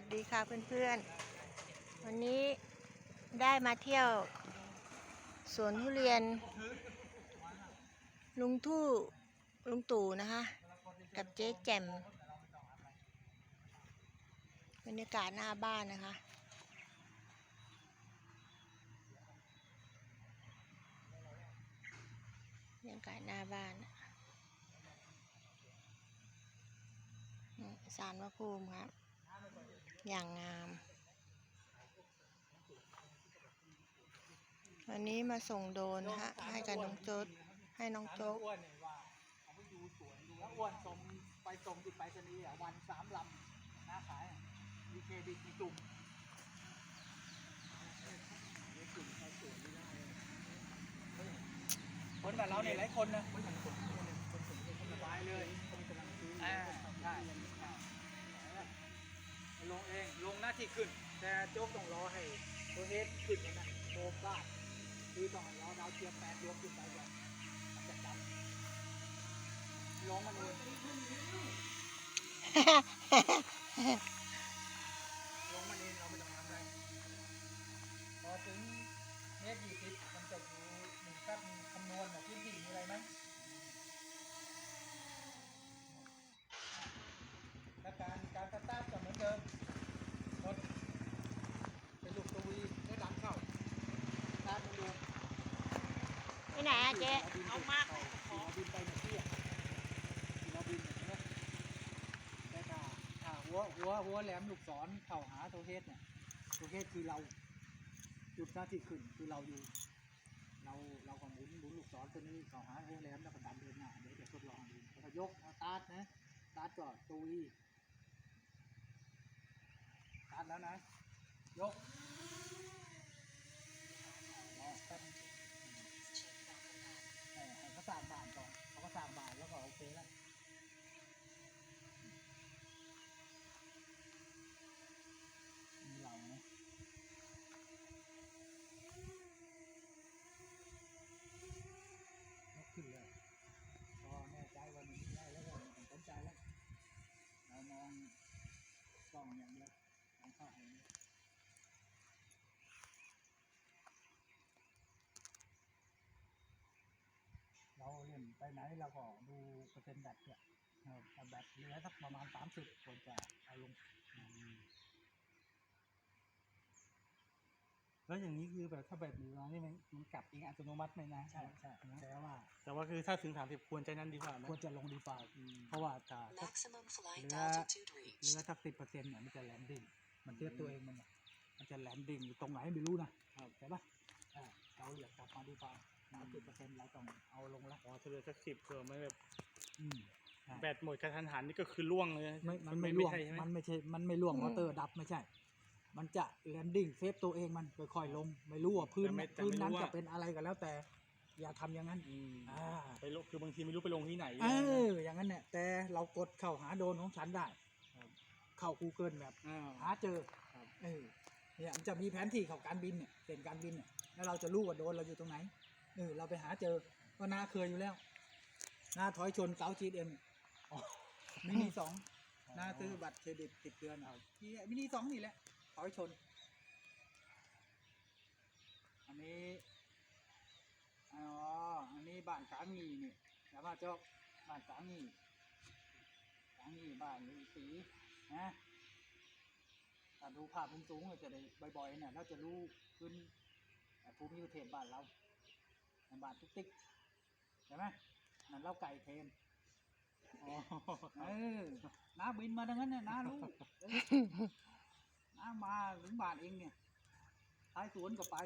วัสดีค่ะเพื่อนๆ วันนี้ได้มาเที่ยว สวนทุเรียน ลุงทู่ลุงตู่นะคะ กับเจ๊แจ่มบรรยากาศหน้าบ้านนะคะ บรรยากาศหน้าบ้านสารพระภูมิครับ อย่างงาม วันนี้มาส่งโดนฮะให้กับน้องโจ๊ดให้น้องโจ๊กอ้วนเนี่ยว่าเขาไปดูสวนดูแล้วอ้วนส่งไปส่งติดไปรษณีอะวันสามลำน้าขายมีเครดิตมีจุ่มมีกลุ่มใคนแบบเราเนี่ยหลายคนนะคนคนสบายเลยอ่าใช่ใช่ลงเองลงหน้าที่ขึ้น แต่โจ๊กต้องรอให้ตัวเฮดขึ้นกันนะโบก้าคือต้องรอดาวเทียมแปดดวงขึ้นไปก่อนมันจะดันลงมันเองลงมันเองเราไม่ต้องทำอะไรพอถึงเมตรยี่สิบมันจะอยู่หนึ่งแป๊บคำนวณแบบพื้นที่มีอะไรไหมและการการสตาร์ทก็เหมือนเดิมรถเป็นลูกตัววีได้ดันเข้าสตาร์ทมันดู ไหนอะเจ๊เอามากเอบินไปหนึ่งที่อะเราบินอย่างเงี้ยได้ค่ะอ่าหัวหัวหัวแหลมลูกศรเข่าหาตัวเฮดเนี่ยตัวเฮดคือเราจุดหน้าที่ขึ้นคือเราอยู่ เราเราก็หมุนหมุนลูกศรตัวนี้เข่าหาหัวแหลมแล้วก็ดันเดินหน้าเดี๋ยวจะทดลองดูแล้วก็ยกเอาตาร์ทนะตาร์ทก่อนตัววีตาร์ทแล้วนะยกรอแป๊บนึง เออให้เขาสร้างบ้านก่อนเขาก็สร้างบ้านแล้วก็โอเคแล้วมีเหล่านะยกขึ้นเลยพอแน่ใจว่ามันได้แล้วก็ไม่ต้องสนใจแล้วเรามองกล้ องอย่างเดียวมองภาพอย่างเดียวเราเล่นไปไหนเราก็ดูเปอร์เซ็นต์แบตเนี่ยแบตเหลือสักประมาณสามสิบควรจะเอาลง แล้วอย่างนี้คือแบบถ้าแบบนี้มานี่มันมันกลับเองอัตโนมัติไหมนะใช่ใช่แต่ว่า แต่ว่าคือถ้าถึงสามสิบควรใจนั้นดีกว่านะควรจะลงดีฟาอืมเพราะว่าถ้าถ้า Maximum flight Lửa- altitude เหลื reached. อสักสิบเปอร์เซ็นต์เนี่ยมันจะแลนดิ้งมันเทียบตัวเองมันเนี่ยมันจะแลนดิ้งอยู่ตรงไหนไม่รู้นะใช่ปะอ่าเราอยากกลับมาดีฟาสามสิบเปอร์เซ็นต์เราต้องเอาลงละอ๋อถ้าเหลือสักสิบเผื่อไม่แบบอืมใช่แบตหมดกระทันหันนี่ก็คือล่วงเลยไม่มันไม่ล่วงใช่ใช่ไหมมันไม่ใช่มันไม่ล่วงมอเตอร์ดับไม่ใช่ มันจะแลนดิ้งเซฟตัวเองมันค่อยๆลง ไม่รู้ว่าพื้นแต่ไม่แต่พื้นไม่นั้นรู้ว่า จะเป็นอะไรก็แล้วแต่ อย่าทำอย่างนั้นอืมอ่าไปลงคือบางทีไม่รู้ไปลงที่ไหน เอออย่างนั้นเนี่ยแต่เรากดเข้าหาโดรนของฉันได้ครับ เข้า Google แบบ อ่า หาเจอครับ เออเนี่ยมันจะมีแผนที่ของการบินเนี่ยเส้นการบินเนี่ยแล้วเราจะรู้ว่าโดรนเราอยู่ตรงไหนเออเราไปหาเจอก็นาเคยอยู่แล้วนาถอยชนเกาจีเอ็มมินิสองหน้าซื้อบัตรเครดิตติดเดือนเอาที่มินิสองนี่แหละ ถอยชน อันนี้อ๋ออันนี้บ้านกลางงีนี่แล้วมาเจ้าบ้านกลางงีกลางงีบ้านฤาษีนะถ้าดูภาพมุมสูงเราจะได้บ่อยๆเนี่ยเราจะรู้พื้นภูมิประเทศบ้านเราบ้านตุ๊กติ๊กใช่ไหมนั่นเราไก่เทนอ๋อเออน้าบินมาดังนั้นเนี่ยน้ารู้ มาถึงบ้านเองเนี่ยท้ายสวนก็ไป